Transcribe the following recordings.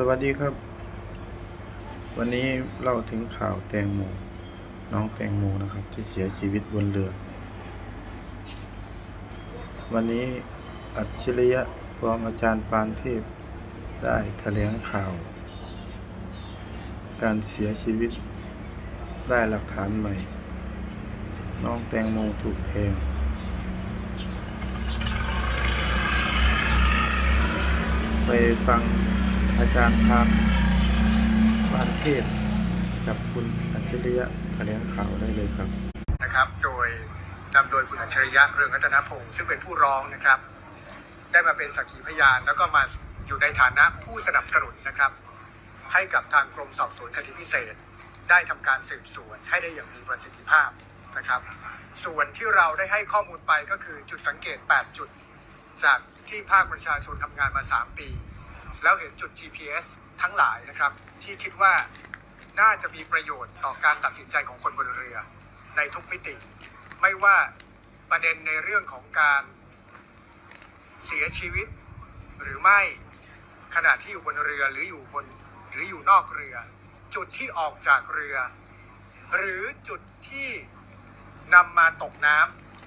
สวัสดีครับ วันนี้เราถึงข่าวแตงโมน้องแตงโมนะครับ ที่เสียชีวิตบนเรือ วันนี้อัจฉริยะพร้อมอาจารย์ปานเทพได้แถลงข่าว การเสียชีวิตได้หลักฐานใหม่ น้องแตงโมถูกแทงไปฟัง อาจารย์พามปานเทพกับคุณอัจฉริยะแถลงข่าวได้เลยครับนะครับ โดยนำโดยคุณอัจฉริยะเรืองรัตนพงศ์ซึ่งเป็นผู้ร้องนะครับ ได้มาเป็นสักขีพยาน แล้วก็มาอยู่ในฐานะผู้สนับสนุนนะครับ ให้กับทางกรมสอบสวนคดีพิเศษ ได้ทำการสืบสวนให้ได้อย่างมีประสิทธิภาพนะครับ ส่วนที่เราได้ให้ข้อมูลไปก็คือจุดสังเกต 8 จุด จากที่ภาคประชาชนทำงานมา 3 ปี แล้วเห็นจุด GPS ทั้งหลายนะครับ ที่คิดว่าน่าจะมีประโยชน์ต่อการตัดสินใจของคนบนเรือ ในทุกมิติ ไม่ว่าประเด็นในเรื่องของการเสียชีวิต หรือไม่ขณะที่อยู่บนเรือหรืออยู่บนหรืออยู่นอกเรือ จุดที่ออกจากเรือ หรือจุดที่นำมาตกน้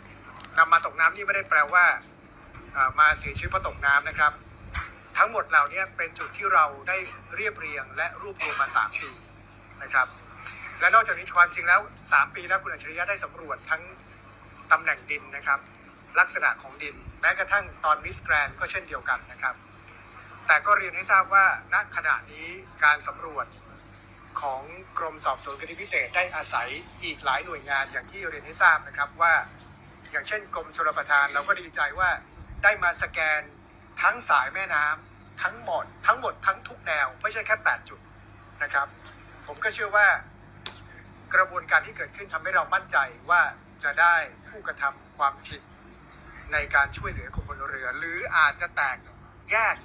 ำนำมาตกน้ำนี่ไม่ได้แปลว่ามาเสียชีวิตเพราะตกน้ำนะครับ ทั้งหมดเหล่านี้เป็นจุดที่เราได้เรียบเรียงและรวบรวมมา 3 ปีนะครับ และนอกจากนี้ความจริงแล้ว 3 ปีแล้วคุณอัจฉริยะได้สำรวจทั้งตำแหน่งดินนะครับ ลักษณะของดิน แม้กระทั่งตอนมิสแกรนก็เช่นเดียวกันนะครับ แต่ก็เรียนให้ทราบว่าณขณะนี้การสำรวจของกรมสอบสวนคดีพิเศษได้อาศัยอีกหลายหน่วยงานอย่างที่เรียนให้ทราบนะครับว่า อย่างเช่นกรมชลประทานเราก็ดีใจว่าได้มาสแกนทั้งสายแม่น้ำ ทั้งหมดทั้งหมดทั้งทุกแนว ไม่ใช่แค่ 8 จุดนะครับ ผมก็เชื่อว่ากระบวนการที่เกิดขึ้นทำให้เรามั่นใจว่าจะได้ผู้กระทำความผิดในการช่วยเหลือคนบนเรือ หรืออาจจะแตกแยก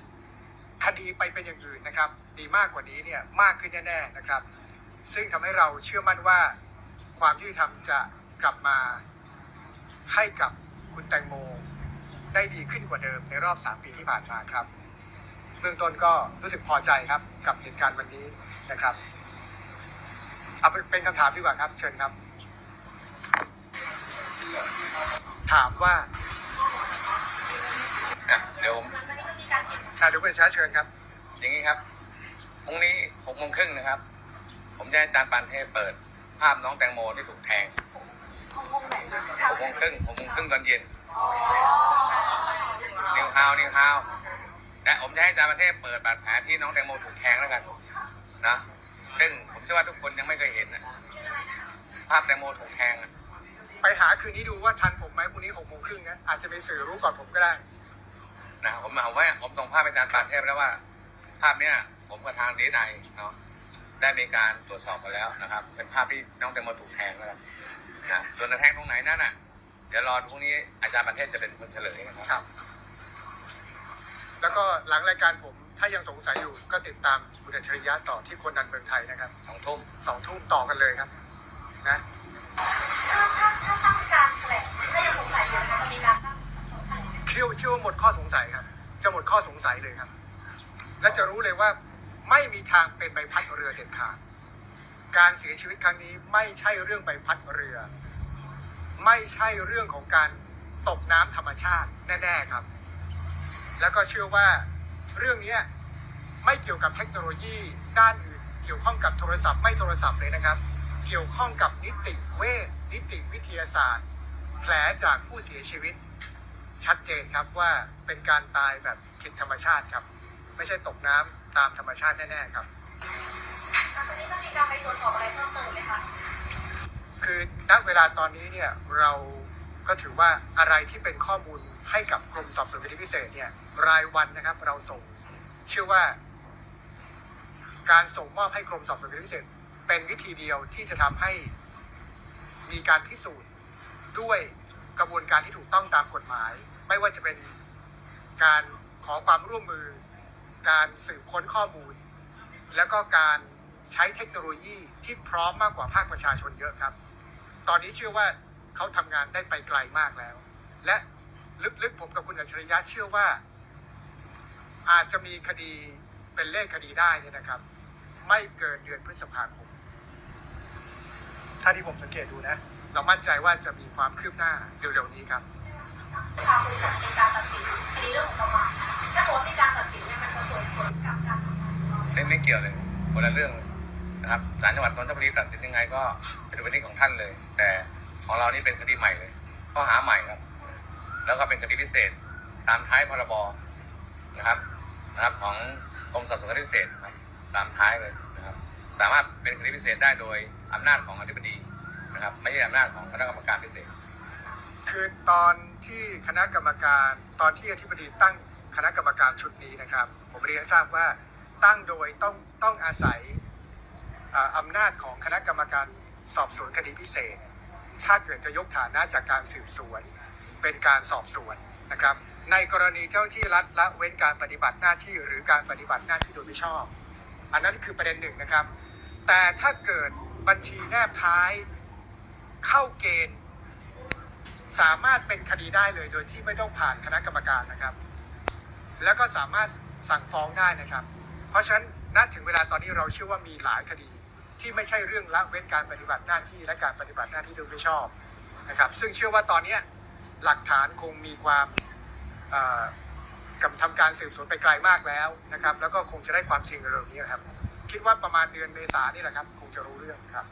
คดีไปเป็นอย่างอื่นนะครับ มีมากกว่านี้เนี่ยมากขึ้นแน่ๆนะครับ ซึ่งทำให้เราเชื่อมั่นว่าความยุติธรรมจะกลับมาให้กับคุณแตงโมได้ดีขึ้นกว่าเดิมในรอบ 3 ปีที่ผ่านมาครับ เบื้องต้นก็รู้สึกพอใจครับ กับเหตุการณ์วันนี้นะครับเอาเป็นเป็นคำถามดีกว่าครับ เชิญครับ ถามว่าอะเดี๋ยวผมอ่าเดี๋ยวคุณช้าเชิญครับ อย่างนี้ครับพรุ่งนี้หกโมงครึ่งนะครับ ผมจะให้อาจารย์ปานเทพเปิด ภาพน้องแตงโมที่ถูกแทงหกโมงครึ่งหกโมงครึ่งตอนเย็นนิวฮาวนิวฮาว แต่ผมจะให้อาจารย์ปานเทพเปิดบาดแผลที่น้องแตงโมถูกแทงแล้วกันนะซึ่งผมเชื่อว่าทุกคนยังไม่เคยเห็นนะภาพแตงโมถูกแทงอะไปหาคืนนี้ดูว่าทันผมไหมพรุ่งนี้หกโมงครึ่งนะอาจจะมีสื่อรู้ก่อนผมก็ได้ นะผมหมายว่าผมส่งภาพไปอาจารย์ปานเทพแล้วว่า ภาพเนี้ยผมกับทางดีไอเนาะได้มีการตรวจสอบมาแล้วนะครับ เป็นภาพที่น้องแตงโมถูกแทงแล้วกันนะส่วนจะแทงตรงไหนนั่นน่ะ เดี๋ยวรอพรุ่งนี้อาจารย์ประเทศจะเป็นคนเฉลยนะครับครับ แล้วก็หลังรายการผมถ้ายังสงสัยอยู่ก็ติดตามคุณอัจฉริยะต่อที่คนดันเมืองไทยนะครับสองทุ่มสองทุ่มต่อกันเลยครับ นะถ้าถ้าถ้าตั้งการแถลงถ้ายังสงสัยอยู่นะคะจะมีการตั้งสงสัยไหมเชื่อเชื่อว่าหมดข้อสงสัยครับ จะหมดข้อสงสัยเลยครับ และจะรู้เลยว่าไม่มีทางเป็นใบพัดเรือเด็ดขาดการเสียชีวิตครั้งนี้ไม่ใช่เรื่องใบพัดเรือ ไม่ใช่เรื่องของการตกน้ำธรรมชาติแน่ ๆ ครับ แล้วก็เชื่อว่าเรื่องเนี้ยไม่เกี่ยวกับเทคโนโลยีด้านอื่นเกี่ยวข้องกับโทรศัพท์ไม่โทรศัพท์เลยนะครับ เกี่ยวข้องกับนิติเวชนิติวิทยาศาสตร์ แผลจากผู้เสียชีวิต ชัดเจนครับว่าเป็นการตายแบบผิดธรรมชาติครับ ไม่ใช่ตกน้ำตามธรรมชาติแน่ๆครับหลังจากนี้จะมีการไปตรวจสอบอะไรเพิ่มเติมไหมคะคือณเวลาตอนนี้เนี่ยเราก็ถือว่าอะไรที่เป็นข้อมูลให้กับกรมสอบสวนคดีพิเศษเนี่ย รายวันนะครับ เราส่ง เชื่อว่า การส่งมอบให้กรมสอบสวนคดีพิเศษ เป็นวิธีเดียวที่จะทำให้มีการพิสูจน์ด้วยกระบวนการที่ถูกต้องตามกฎหมาย ไม่ว่าจะเป็นการขอความร่วมมือ การสืบค้นข้อมูล แล้วก็การใช้เทคโนโลยีที่พร้อมมากกว่าภาคประชาชนเยอะครับ ตอนนี้เชื่อว่าเขาทำงานได้ไปไกลมากแล้ว และลึกๆผมกับคุณอัจฉริยะเชื่อว่า อาจจะมีคดีเป็นเลขคดีได้เนี่ยนะครับ ไม่เกินเดือนพฤษภาคม ถ้าที่ผมสังเกตดูนะ เรามั่นใจว่าจะมีความคืบหน้าเร็วๆนี้ครับค่ะคุณจะเป็นการตัดสินคดีเรื่องของประมาทถ้าสมมติมีการตัดสินเนี่ยมันจะส่งผลกับการทำงานของเราไหมไม่ไม่เกี่ยวเลยคนละเรื่องเลยนะครับศาลจังหวัดนนทบุรีตัดสินยังไงก็เป็นวันนี้ของท่านเลย แต่ของเรานี่เป็นคดีใหม่เลยข้อหาใหม่ครับ แล้วก็เป็นคดีพิเศษตามท้ายพรบนะครับ นะครับของกรมสอบสวนคดีพิเศษนะครับตามท้ายเลยนะครับ สามารถเป็นคดีพิเศษได้โดยอำนาจของอธิบดีนะครับ ไม่ใช่อำนาจของคณะกรรมการพิเศษ คือตอนที่คณะกรรมการตอนที่อธิบดีตั้งคณะกรรมการชุดนี้นะครับ ผมเรียนทราบว่าตั้งโดยต้องต้องอาศัยอ่าอำนาจของคณะกรรมการสอบสวนคดีพิเศษ ถ้าเกิดจะยกฐานะจากการสืบสวน เป็นการสอบสวนนะครับ ในกรณีเจ้าที่รัฐละเว้นการปฏิบัติหน้าที่หรือการปฏิบัติหน้าที่โดยไม่ชอบ อันนั้นคือประเด็นหนึ่งนะครับ แต่ถ้าเกิดบัญชีแนบท้ายเข้าเกณฑ์ สามารถเป็นคดีได้เลยโดยที่ไม่ต้องผ่านคณะกรรมการนะครับ แล้วก็สามารถสั่งฟ้องได้นะครับ เพราะฉะนั้นณถึงเวลาตอนนี้เราเชื่อว่ามีหลายคดีที่ไม่ใช่เรื่องละเว้นการปฏิบัติหน้าที่และการปฏิบัติหน้าที่โดยไม่ชอบนะครับ ซึ่งเชื่อว่าตอนนี้หลักฐานคงมีความ กำทำการสืบสวนไปไกลมากแล้วนะครับ แล้วก็คงจะได้ความจริงเร็วๆนี้ครับ คิดว่าประมาณเดือนเมษานี่แหละครับ คงจะรู้เรื่องครับ